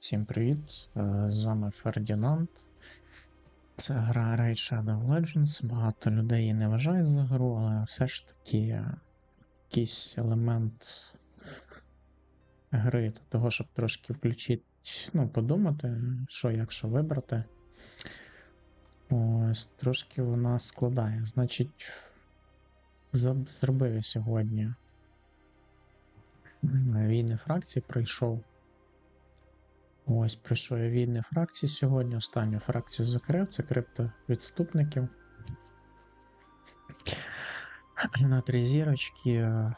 Всім привіт! Е, З вами Фердінанд. Це гра Raid Shadow Legends. Багато людей її не вважають за гру, але все ж таки якийсь елемент гри до того, щоб трошки включити, ну, подумати, що як що вибрати. Ось трошки вона складає. Значить, зробив я сьогодні війни фракції пройшов. Ось прийшов я вільні фракції сьогодні. Останню фракцію закрив, це криптовідступників. На три зірочки е,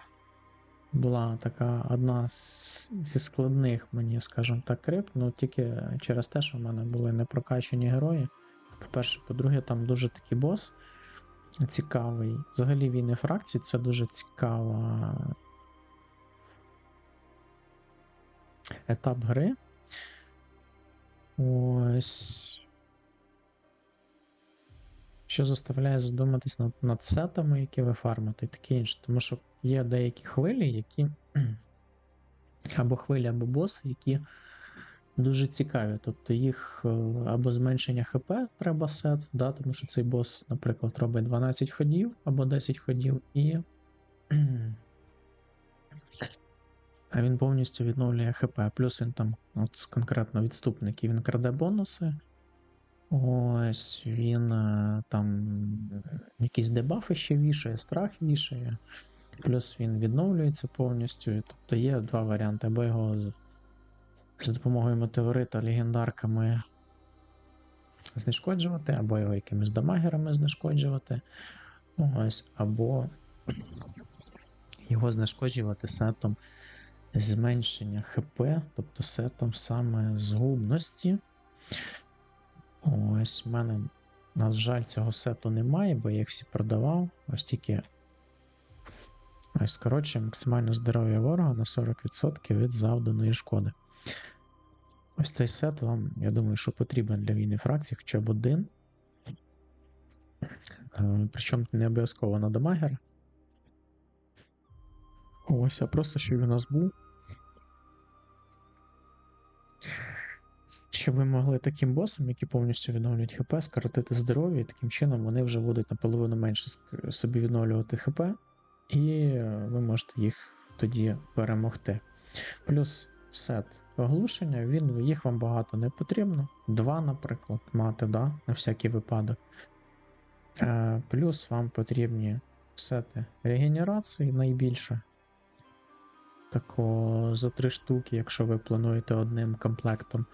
була така одна зі складних, мені, скажімо так, крипт, ну тільки через те, що в мене були непрокачені герої. По-перше, по-друге, там дуже такий бос цікавий. Взагалі війни фракції це дуже цікава етап гри. Ось. Що заставляє задуматись над, над сетами, які ви фармите, і таке інше. Тому що є деякі хвилі, які. або хвилі, або боси, які дуже цікаві. Тобто їх е, або зменшення ХП треба сет, да, тому що цей бос, наприклад, робить 12 ходів або 10 ходів, і. А він повністю відновлює ХП. Плюс він там, от конкретно відступників, він краде бонуси. Ось він е, там якісь дебафи ще вішає, страх вішає. Плюс він відновлюється повністю. Тобто є два варіанти. Або його з допомогою метеорита легендарками знешкоджувати, або його якимись дамагерами знешкоджувати. Ось, або його знешкоджувати сетом зменшення ХП, тобто сетом саме згубності. Ось в мене, на жаль, цього сету немає, бо я їх всі продавав. Ось тільки ось скорочує максимальне здоров'я ворога на 40% від завданої шкоди. Ось цей сет вам, я думаю, що потрібен для війни фракцій, хоча б один. Е, Причому не обов'язково на дамагера. Ось, а просто щоб він у нас був. Щоб ви могли таким босам, які повністю відновлюють ХП, скоротити здоров'я, і таким чином вони вже будуть наполовину менше собі відновлювати ХП, і е, ви можете їх тоді перемогти. Плюс сет оглушення, він, їх вам багато не потрібно. Два, наприклад, мати, да, на всякий випадок. Е, плюс вам потрібні сети регенерації найбільше. Тако за три штуки, якщо ви плануєте одним комплектом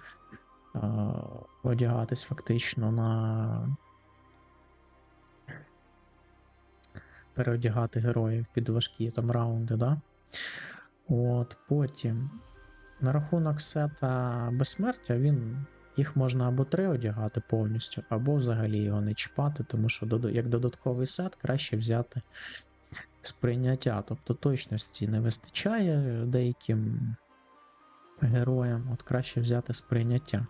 одягатись фактично на переодягати героїв під важкі там раунди, да? От, потім на рахунок сета безсмертя, він їх можна або три одягати повністю, або взагалі його не чіпати, тому що як додатковий сет краще взяти сприйняття, тобто точності не вистачає деяким героям, от краще взяти сприйняття.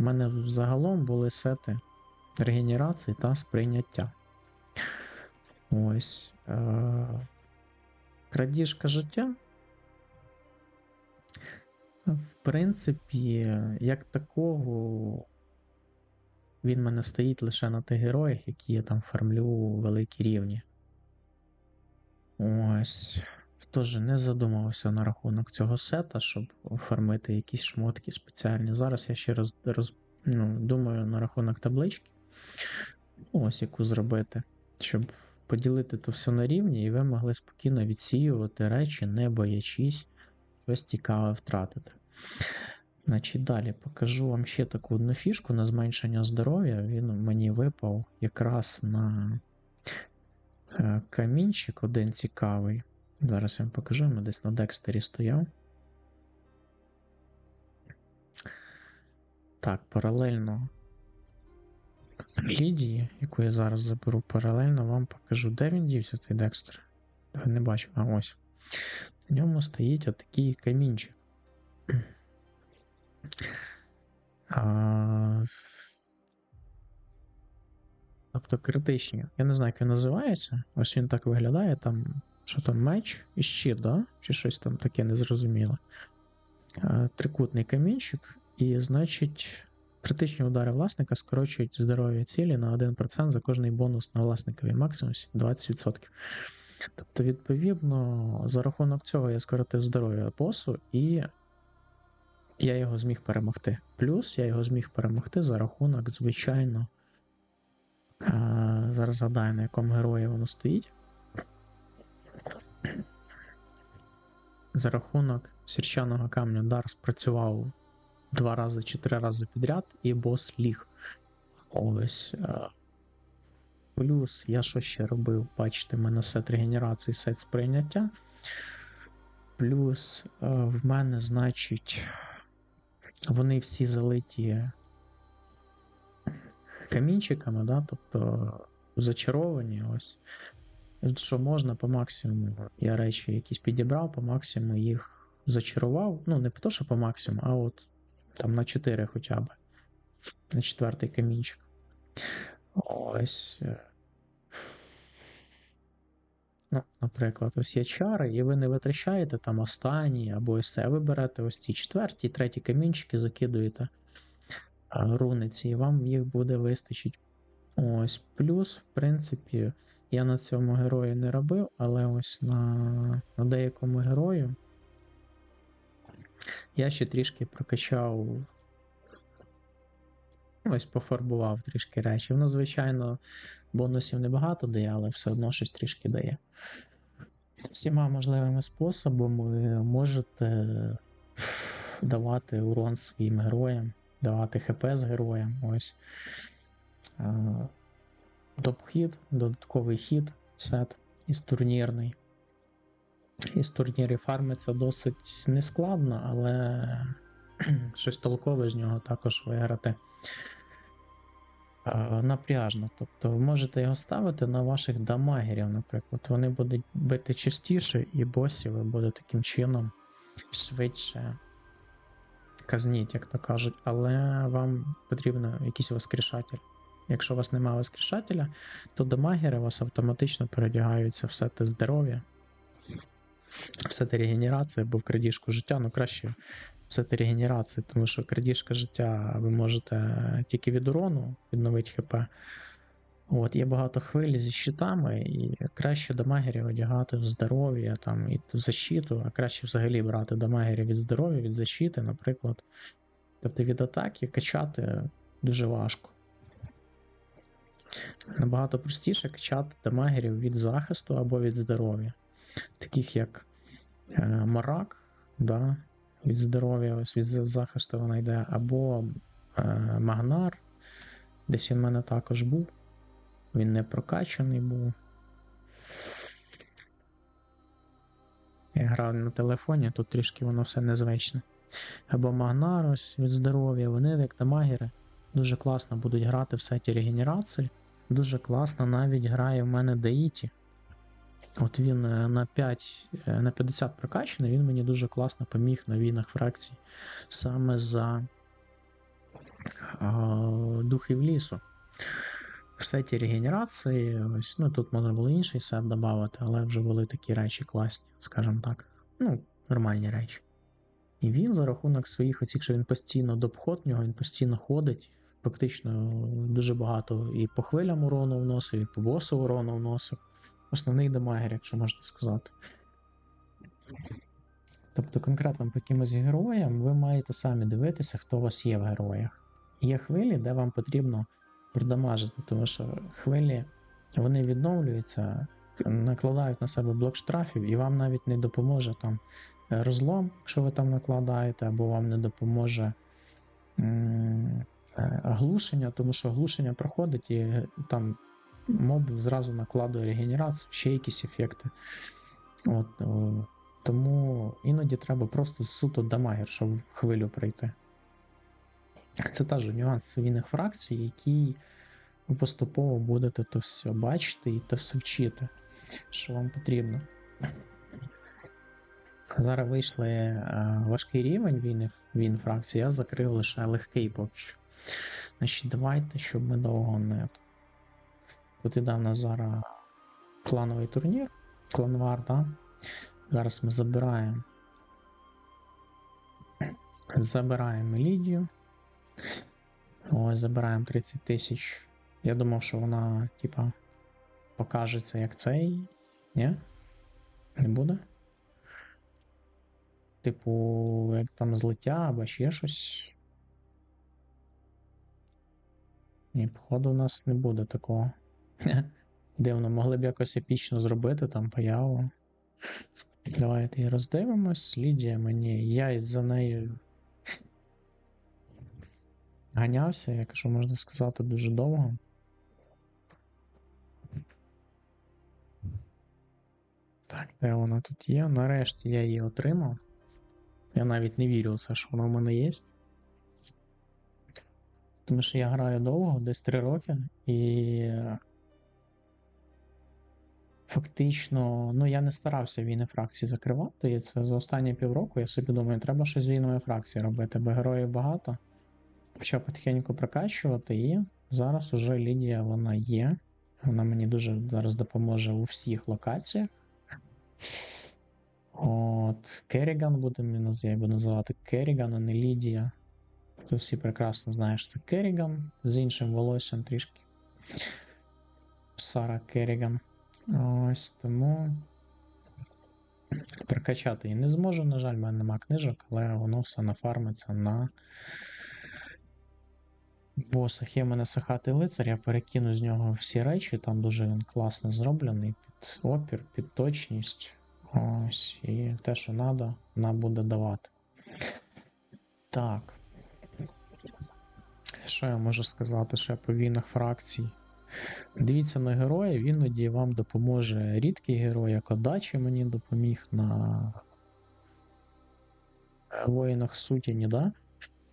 У мене загалом були сети регенерації та сприйняття. Ось. Е- крадіжка життя. В принципі, як такого, він мене стоїть лише на тих героях, які я там фармлю великі рівні. Ось. Теж не задумувався на рахунок цього сета, щоб оформити якісь шмотки спеціальні. Зараз я ще роз, роз, ну, думаю на рахунок таблички. Ось яку зробити, щоб поділити то все на рівні, і ви могли спокійно відсіювати речі, не боячись щось цікаве втратити. Значить, далі покажу вам ще таку одну фішку на зменшення здоров'я. Він мені випав якраз на е, камінчик один цікавий. Зараз я вам покажу, він десь на Декстері стояв. Так, паралельно Лідії, яку я зараз заберу, паралельно вам покажу, де він дівся, цей Декстер. Не бачу, а ось. На ньому стоїть отакий камінчик. А... Тобто критичні. Я не знаю, як він називається. Ось він так виглядає. Там, що там, меч і щит, да? Чи щось там таке незрозуміле. е, трикутний камінчик, і, значить, критичні удари власника скорочують здоров'я цілі на 1% за кожний бонус на власниковій максимумі 20%. Тобто, відповідно, за рахунок цього я скоротив здоров'я босу, і я його зміг перемогти. Плюс я його зміг перемогти за рахунок, звичайно. е, Зараз згадаю, на якому герої воно стоїть. За рахунок сірчаного камня дар спрацював два рази чи три рази підряд, і бос ліг. Ось. е, Плюс я що ще робив? Бачите, в мене сет регенерації, сет сприйняття. Плюс е, в мене, значить, вони всі залиті камінчиками, да? тобто зачаровані. Ось. Що можна по максимуму. Я речі якісь підібрав, по максимуму їх зачарував. Ну, не то, що по максимуму, а от там на 4 хоча б. На четвертий камінчик. Ось. е. Ну, наприклад, ось є чари, і ви не витрачаєте там останні або ось це, ви берете ось ці четверті, треті камінчики, закидуєте руниці, і вам їх буде вистачить. Ось. Плюс, в принципі, я на цьому герої не робив, але ось на, на деякому герою я ще трішки прокачав. Ось пофарбував трішки речі. Воно, звичайно, бонусів небагато дає, але все одно щось трішки дає. Всіма можливими способами можете давати урон своїм героям, давати ХП з героям. Ось. Доп-хід, додатковий хід, сет із турнірний. Із турнірів фармиться досить нескладно, але щось толкове з нього також виграти напряжно. Тобто ви можете його ставити на ваших дамагерів, наприклад. Вони будуть бити частіше, і босів ви буде таким чином швидше казніть, як то кажуть, але вам потрібен якийсь воскрешатель. Якщо у вас немає воскрешателя, то дамагери у вас автоматично передягаються в сети здоров'я, в сети регенерації або в крадіжку життя. Ну краще в сети регенерації, тому що крадіжка життя ви можете тільки від урону відновити ХП. От, є багато хвиль зі щитами, і краще дамагерів одягати в здоров'я там, і в защиту, а краще взагалі брати дамагерів від здоров'я, від защити, наприклад. Тобто від атаки качати дуже важко. Набагато простіше качати дамагерів від захисту або від здоров'я. Таких як е, Марак, да, від здоров'я, ось від захисту вона йде, або е, Магнар. Десь він в мене також був. Він не прокачаний був. Я грав на телефоні, тут трішки воно все незвичне. Або Магнар ось від здоров'я, вони як дамагери дуже класно будуть грати в сеті регенерації. Дуже класно навіть грає в мене Деїті. От він е, на 5, е, на 50 прокачаний, він мені дуже класно поміг на війнах фракцій саме за а, духів лісу. В сеті регенерації, ось, ну тут можна було інший сет додати, але вже були такі речі класні, скажімо так. Ну, нормальні речі. І він за рахунок своїх оцих, що він постійно допход нього, він постійно ходить, фактично дуже багато і по хвилям урону вносив, і по босу урону вносив. Основний дамагер, якщо можна сказати. Тобто, конкретно по якимось героям ви маєте самі дивитися, хто у вас є в героях. Є хвилі, де вам потрібно продамажити, тому що хвилі вони відновлюються, накладають на себе блок штрафів, і вам навіть не допоможе там розлом, якщо ви там накладаєте, або вам не допоможе е, глушення, тому що глушення проходить і там моб зразу накладує регенерацію, ще якісь ефекти. От, Тому іноді треба просто суто дамагер, щоб хвилю пройти. Це теж нюанс війних фракцій, який ви поступово будете то все бачити і то все вчити, що вам потрібно. Зараз вийшли е, важкий рівень війни, війн фракції, я закрив лише легкий поки що. Значить, давайте, щоб ми довго не. Тут іде в нас зараз клановий турнір, кланвар, да? Зараз ми забираємо Забираємо Лідію. Ось, забираємо 30 тисяч. Я думав, що вона, типа, покажеться як цей. Ні? Не буде? Типу, як там злиття або ще щось. Ні, походу, у нас не буде такого. Дивно, могли б якось епічно зробити там появу. Давайте її роздивимось. Лідія мені. Я із-за нею ганявся, якщо можна сказати, дуже довго. Так, де вона тут є? Нарешті я її отримав. Я навіть не вірю в це, що вона в мене є. Тому що я граю довго, десь 3 роки, і фактично, ну я не старався війни фракції закривати. І це за останні півроку я собі думаю, треба щось з війною фракції робити, бо героїв багато. Почав потихеньку прокачувати, і зараз уже Лідія вона є. Вона мені дуже зараз допоможе у всіх локаціях. От, Керріган буде я буду називати Керріган, а не Лідія. Ти всі прекрасно знаєш, це Керріган з іншим волоссям трішки. Сара Керріган. Ось тому. Прокачати її не зможу, на жаль, в мене нема книжок, але воно все нафармиться на босах. Є в мене сахатий лицар, я перекину з нього всі речі, там дуже він класно зроблений під опір, під точність. Ось, і те, що треба, вона буде давати. Так. Що я можу сказати ще по війнах фракцій? Дивіться на героя, він іноді вам допоможе рідкий герой, як Одачі мені допоміг на воїнах Сутіні, да?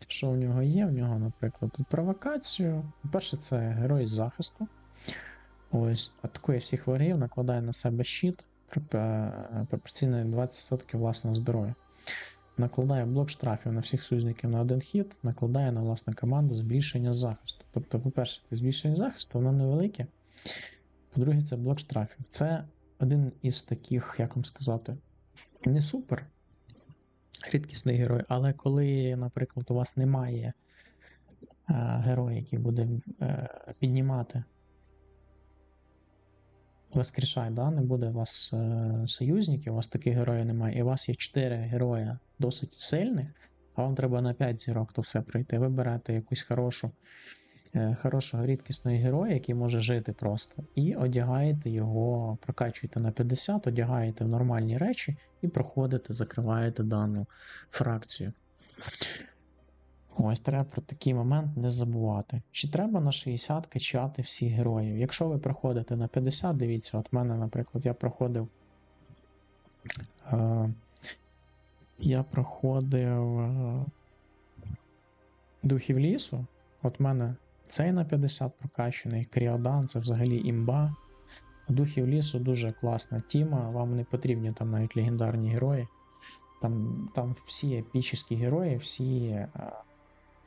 Що в нього є? В нього, наприклад, провокацію. Перше, це герой захисту. Ось, атакує всіх ворогів, накладає на себе щит, пропорційно 20% власного здоров'я. Накладає блок штрафів на всіх союзників на один хід, накладає на власну команду збільшення захисту. Тобто, по-перше, це збільшення захисту, воно невелике. По-друге, це блок штрафів. Це один із таких, як вам сказати, не супер рідкісний герой, але коли, наприклад, у вас немає е, героя, який буде е, піднімати воскрешай, да? не буде у вас е, союзників, у вас таких героїв немає, і у вас є 4 героя досить сильних, а вам треба на 5 зірок то все пройти. Ви берете якусь хорошу, е, хорошого рідкісного героя, який може жити просто, і одягаєте його, прокачуєте на 50, одягаєте в нормальні речі і проходите, закриваєте дану фракцію. Ось треба про такий момент не забувати. Чи треба на 60 качати всіх героїв? Якщо ви проходите на 50, дивіться, от мене, наприклад, я проходив. Е, я проходив е, Духів лісу. От мене цей на 50 прокачаний, Кріодан, це взагалі імба. Духів лісу дуже класна тіма, вам не потрібні там навіть легендарні герої. Там там всі епічні герої, всі. Е,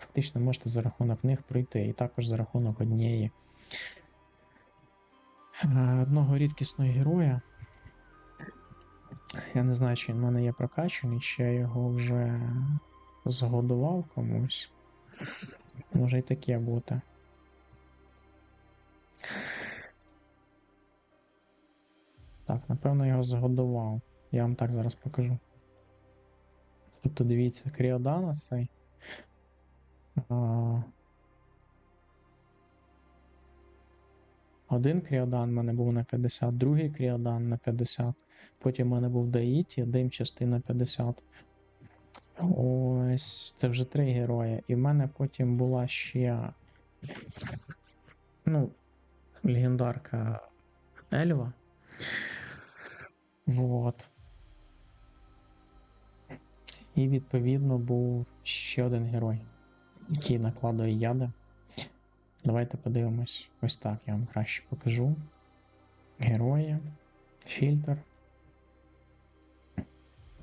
фактично можете за рахунок них пройти, і також за рахунок однієї е, одного рідкісного героя. Я не знаю, чи він в мене є прокачаний, чи я його вже згодував комусь. Може і таке бути. Так, напевно, його згодував. Я вам так зараз покажу. Тобто, дивіться, Кріодана цей. Один кріодан в мене був на 50, другий кріодан на 50. Потім в мене був Даїті, дим частина 50. Ось, це вже три герої. І в мене потім була ще. Ну, легендарка Ельва. Вот. І відповідно був ще один герой які накладує яди. Давайте подивимось. Ось так я вам краще покажу. Герої, фільтр.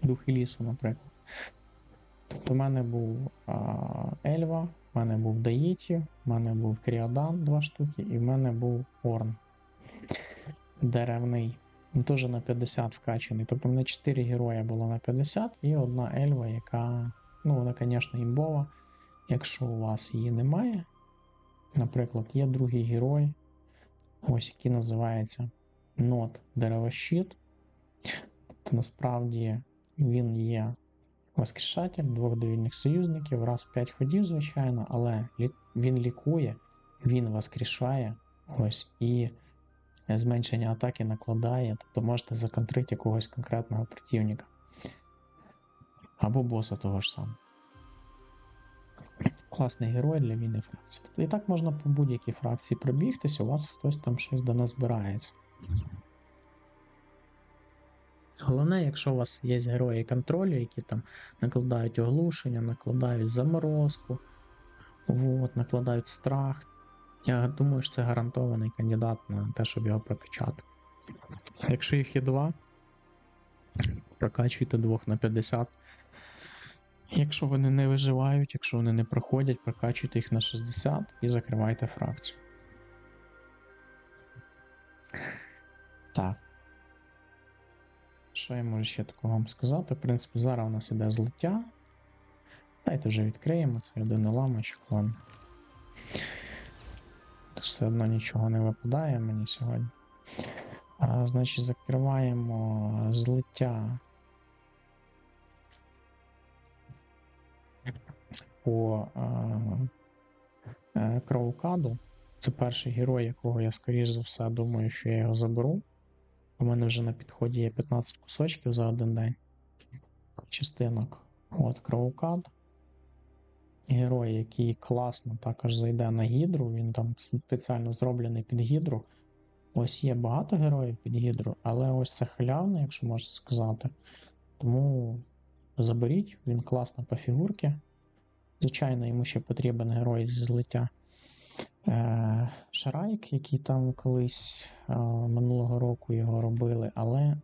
Духи лісу, наприклад. Тобто в мене був а, Ельва, в мене був Даїті, в мене був Кріодан два штуки, і в мене був Орн. Деревний. Теж на 50 вкачаний. Тобто в мене 4 герої було на 50 і одна Ельва, яка Ну, вона, звісно, імбова. Якщо у вас її немає, наприклад, є другий герой, ось який називається Нот Деревощит. Тобто, насправді він є воскрешатель двох довільних союзників, раз в 5 ходів, звичайно, але він лікує, він воскрешає. Ось і зменшення атаки накладає, тобто можете законтрити якогось конкретного противника. Або боса того ж самого. Класний герой для війни фракції. І так можна по будь-якій фракції пробігтись, у вас хтось там щось до нас збирається. Головне, якщо у вас є герої контролю, які там накладають оглушення, накладають заморозку, от, накладають страх. Я думаю, що це гарантований кандидат на те, щоб його прокачати. Якщо їх є два, прокачуйте двох на 50. Якщо вони не виживають, якщо вони не проходять, прокачуйте їх на 60 і закривайте фракцію. Так. Що я можу ще такого вам сказати? В принципі, зараз у нас іде злиття. Давайте вже відкриємо цей один ламочок вам. Все одно нічого не випадає мені сьогодні. А, значить, закриваємо злиття по е, Кроукаду. Це перший герой, якого я, скоріш за все, думаю, що я його заберу. У мене вже на підході є 15 кусочків за один день. Частинок. От Кроукад. Герой, який класно також зайде на гідру. Він там спеціально зроблений під гідру. Ось є багато героїв під гідру, але ось це халявний, якщо можна сказати. Тому заберіть, він класно по фігурці. Звичайно, йому ще потрібен герой зі злиття. Е, Шарайк, який там колись е, минулого року його робили, але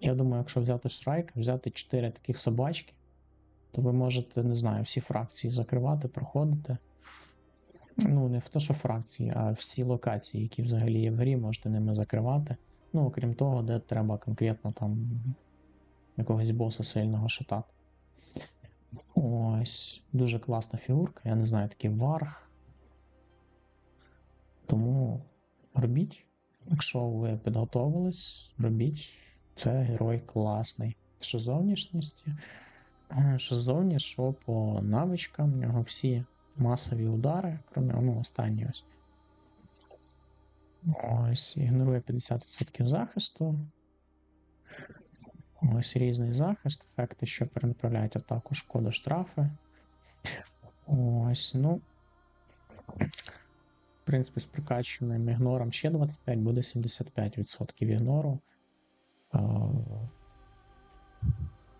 я думаю, якщо взяти Шрайк, взяти 4 таких собачки, то ви можете, не знаю, всі фракції закривати, проходити. Ну, не в те, що фракції, а всі локації, які взагалі є в грі, можете ними закривати. Ну, окрім того, де треба конкретно там якогось боса сильного шатати. Ось, дуже класна фігурка, я не знаю, такий варх. Тому робіть, якщо ви підготовились, робіть. Це герой класний. Що зовнішністі, е, що зовні, що по навичкам, в нього всі масові удари, крім ну, останні ось. Ось, ігнорує 50% захисту. Ось різний захист, ефекти, що перенаправляють атаку, шкоду, штрафи. Ось, ну. В принципі, з прокаченим ігнором ще 25, буде 75% ігнору.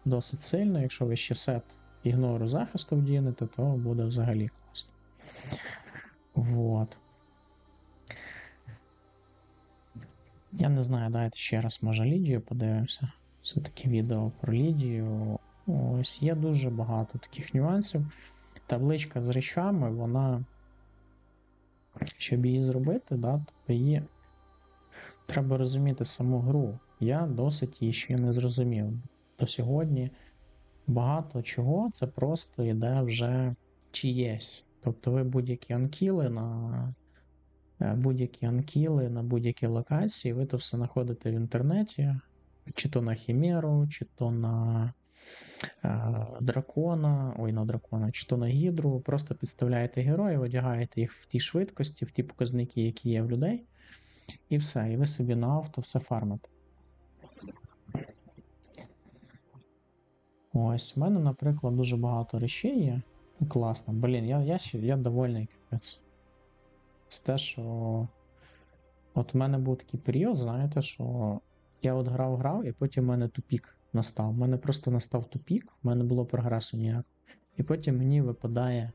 Досить сильно, якщо ви ще сет ігнору захисту вдінете, то буде взагалі класно. Вот. Я не знаю, давайте ще раз може Лідію подивимося. Все-таки відео про Лідію. Ось є дуже багато таких нюансів. Табличка з речами, вона. Щоб її зробити, да, тобто її треба розуміти саму гру. Я досить її ще не зрозумів. До сьогодні багато чого це просто йде вже чиєсь. Тобто ви будь-які анкіли на е, будь-які анкіли на будь-які локації, ви то все знаходите в інтернеті, чи то на Хімеру, чи то на е, дракона, ой, на дракона, чи то на гідру. Просто підставляєте героїв, одягаєте їх в ті швидкості, в ті показники, які є в людей, і все. І ви собі на авто все фармите. Ось, в мене, наприклад, дуже багато речей є. Класно. Блін, я я, я довольний капець. Це те, що. От в мене був такий період, знаєте, що я от грав, грав, і потім в мене тупік настав. У мене просто настав тупік, в мене було прогресу ніякого. І потім мені випадає.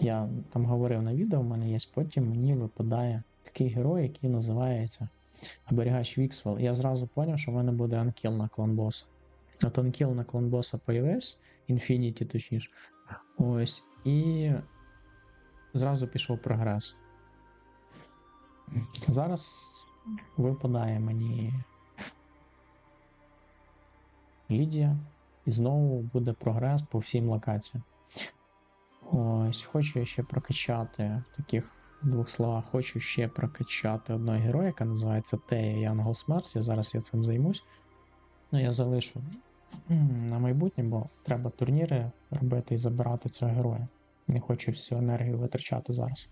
Я там говорив на відео, в мене є, потім мені випадає такий герой, який називається Оберігач Віксвел. Я зразу зрозумів, що в мене буде анкіл на клан боса. От анкіл на клан боса появився, Infinity точніше. Ось, і зразу пішов прогрес. Зараз випадає мені Лідія. і знову буде прогрес по всім локаціям. Ось, хочу я ще прокачати в таких двох словах, хочу ще прокачати одного героя, яка називається Тея Янгол Смерті. Зараз я цим займусь. Ну, я залишу на майбутнє, бо треба турніри робити і забирати цього героя. Не хочу всю енергію витрачати зараз.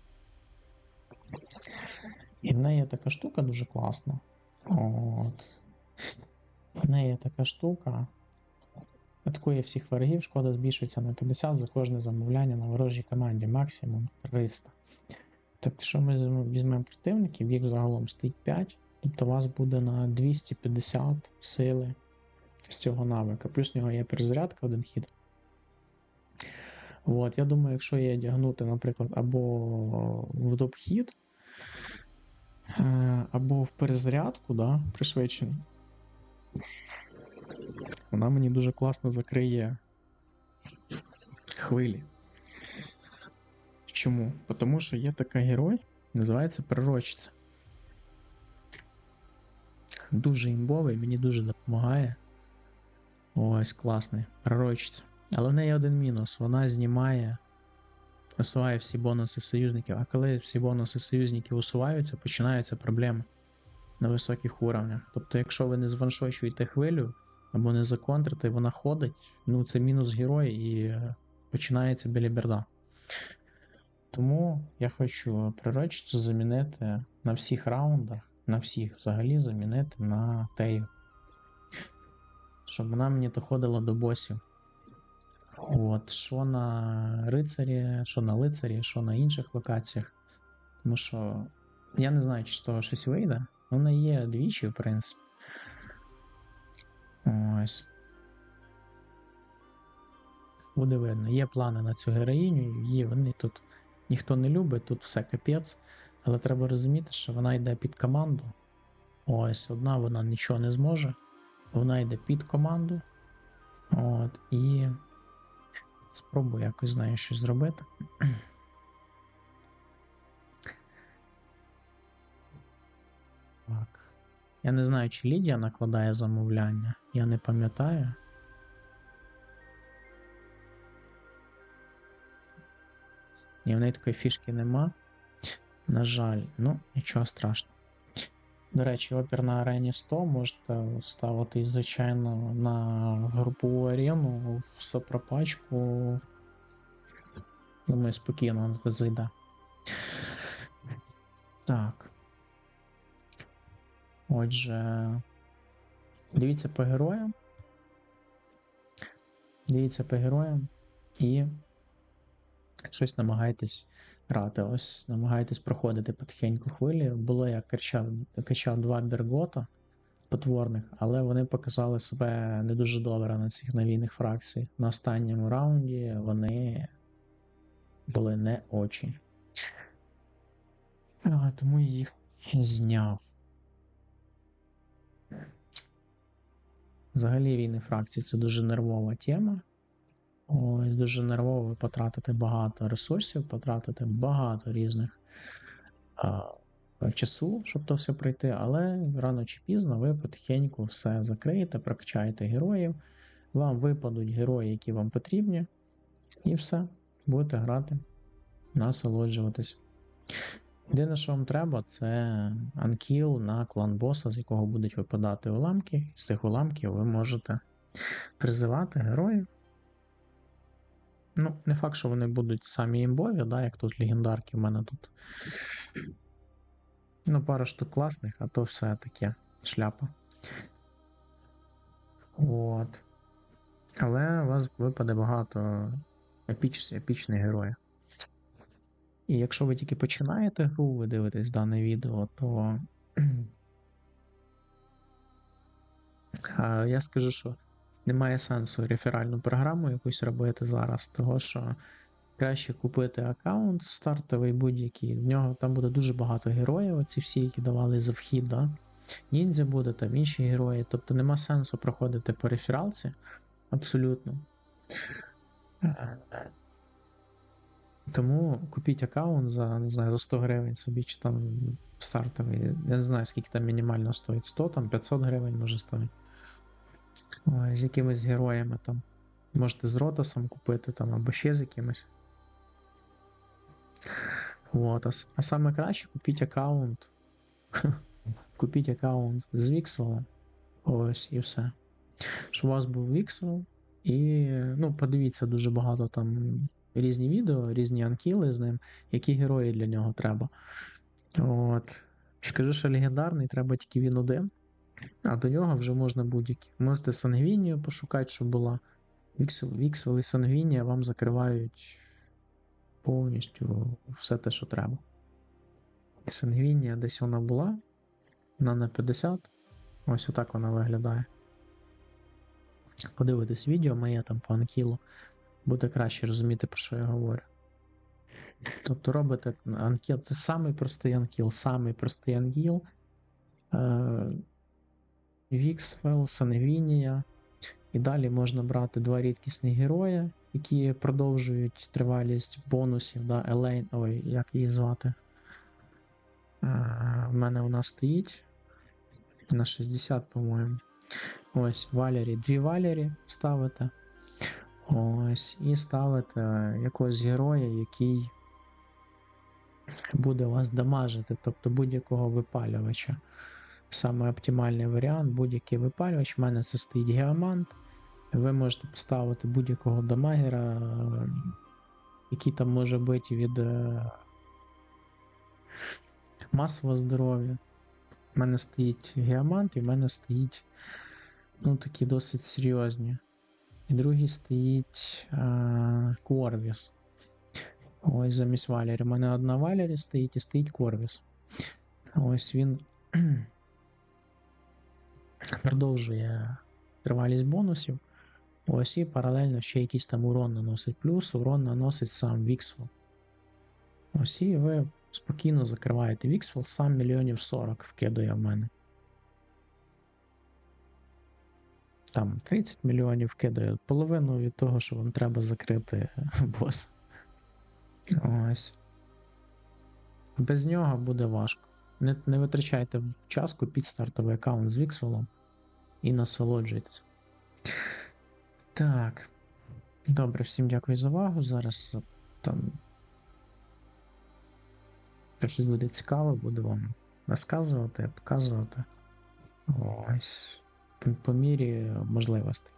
І в неї є така штука дуже класна. От. В неї є така штука. Атакує всіх ворогів, шкода збільшується на 50 за кожне замовляння на ворожій команді, максимум 300. Тобто, якщо ми візьмемо- противників, їх загалом стоїть 5, тобто у вас буде на 250 сили з цього навика. Плюс в нього є перезарядка один хід. От, я думаю, якщо її одягнути, наприклад, або в доп-хід, е, або в перезарядку, да, пришвидшений, вона мені дуже класно закриє хвилі. Чому? Тому що є така герой, називається Пророчиця. Дуже імбовий, мені дуже допомагає. Ось класний. Пророчиця. Але в неї один мінус: вона знімає, усуває всі бонуси союзників. А коли всі бонуси союзників усуваються, починаються проблеми на високих уровнях. Тобто, якщо ви не званшочуєте хвилю або не законтрите, вона ходить, ну це мінус героя і е, починається біліберда. Тому я хочу прирочицю замінити на всіх раундах, на всіх взагалі замінити на тею. Щоб вона мені доходила до босів. От, що на рицарі, що на лицарі, що на інших локаціях. Тому що я не знаю, чи з того щось вийде. Вона є двічі, в принципі. Ось. Буде видно. Є плани на цю героїню, її вони тут ніхто не любить, тут все капець. Але треба розуміти, що вона йде під команду. Ось, одна вона нічого не зможе. Вона йде під команду. От, і спробую якось з нею щось зробити. Я не знаю, чи Лідія накладає замовляння. Я не пам'ятаю. Ні, в неї такої фішки нема. На жаль, ну, нічого страшного. До речі, опір на арені 100 можете ставити, звичайно, на групову арену в сопропачку. Думаю, спокійно зайде. Так. Отже, дивіться по героям. Дивіться по героям і щось намагайтесь грати. Ось намагайтесь проходити потихеньку хвилі. Було я качав, качав два бергота потворних, але вони показали себе не дуже добре на цих навійних фракцій. На останньому раунді вони були не очі. А, тому їх зняв. Взагалі війни фракцій це дуже нервова тема. Ось дуже нервово ви потратите багато ресурсів, потратите багато різних а, часу, щоб то все пройти, але рано чи пізно ви потихеньку все закриєте, прокачаєте героїв, вам випадуть герої, які вам потрібні, і все, будете грати, насолоджуватись. Єдине, що вам треба, це анкіл на клан боса, з якого будуть випадати уламки. З цих уламків ви можете призивати героїв. Ну, не факт, що вони будуть самі імбові, да, як тут легендарки в мене тут. Ну, пара штук класних, а то все таке шляпа. От. Але у вас випаде багато епіч, епічних героїв. І якщо ви тільки починаєте гру, ви дивитесь дане відео, то я скажу, що немає сенсу реферальну програму якусь робити зараз, того що краще купити аккаунт стартовий будь-який. В нього там буде дуже багато героїв, оці всі, які давали за вхід. Да? Ніндзя буде, там інші герої. Тобто нема сенсу проходити по рефералці. Абсолютно. Тому купіть аккаунт за не знаю, за 100 гривень собі, чи там стартовий. Я не знаю, скільки там мінімально стоїть. 100, там 500 гривень може стоїть. З якимись героями там. Можете з Ротосом купити там або ще з якимось. От, а, а саме краще купіть аккаунт. купіть аккаунт з Віксвелом. Ось і все. Щоб у вас був Віксвел. І ну, подивіться дуже багато там різні відео, різні анкіли з ним, які герої для нього треба. От. Скажи, що легендарний, треба тільки він один. А до нього вже можна будь-які. Можете Сангвінію пошукати, щоб була. Віксел, і Сангвінія вам закривають повністю все те, що треба. Сангвінія десь вона була. Вона на 50. Ось отак вона виглядає. Подивитись відео моє там по анкілу. Буде краще розуміти, про що я говорю. Тобто робите анкіл, це самий простий анкіл, самий простий анкіл. Е, Віксфел, Сангвінія. І далі можна брати два рідкісні герої, які продовжують тривалість бонусів. Да, Елейн, ой, як її звати. Е, в мене вона стоїть на 60, по-моєму. Ось Валері. Дві Валері ставите. Ось, і ставите якогось героя, який буде вас дамажити, тобто будь-якого випалювача. Саме оптимальний варіант, будь-який випалювач. У мене це стоїть геомант. Ви можете поставити будь-якого дамагера, який там може бути від е, масового здоров'я. У мене стоїть геомант, і в мене стоїть ну, такі досить серйозні. І другий стоїть е, Корвіс. Ось замість Валері. У мене одна Валері стоїть і стоїть Корвіс. Ось він продовжує тривалість бонусів. Ось і паралельно ще якийсь там урон наносить. Плюс урон наносить сам Віксфол. Ось і ви спокійно закриваєте Віксфол, сам мільйонів 40 вкидає в мене. Там 30 мільйонів вкидає половину від того, що вам треба закрити бос. Ось. Без нього буде важко. Не, не витрачайте час, купіть стартовий аккаунт з Віксвелом і насолоджуйтесь. Так. Добре, всім дякую за увагу. Зараз там. Щось буде цікаве, буду вам розказувати, показувати. Ось. По, мірі можливостей.